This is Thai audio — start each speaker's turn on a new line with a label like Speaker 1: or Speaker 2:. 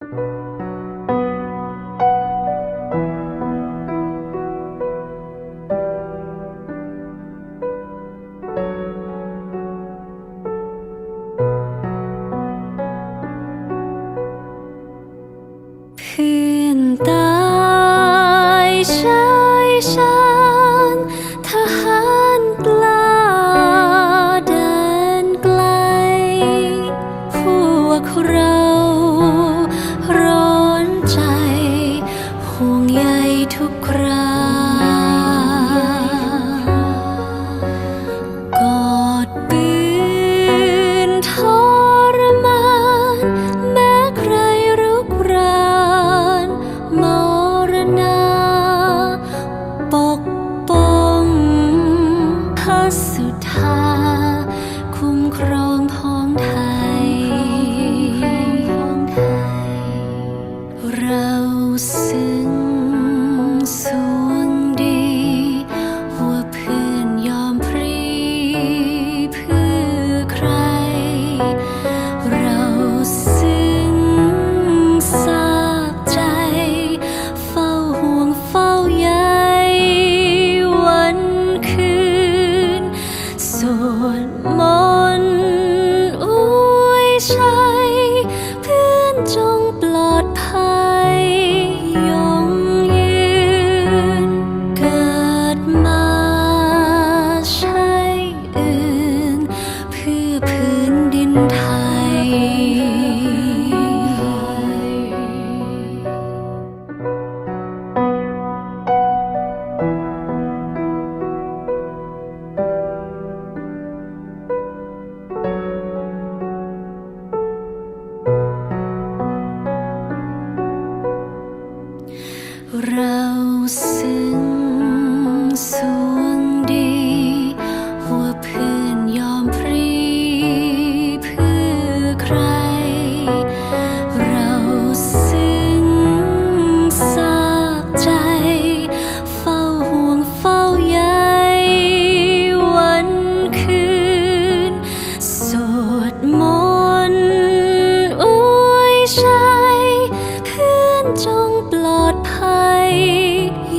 Speaker 1: เพื่ เราซึ้งสุ เราซึ้งสวงดี หัวเพื่อนยอมพรีเพื่อใคร เราซึ้งสากใจ เฝ้าห่วงเฝ้าใยวันคืนสดมนอวยชัเพื่อนจงปลอดภัย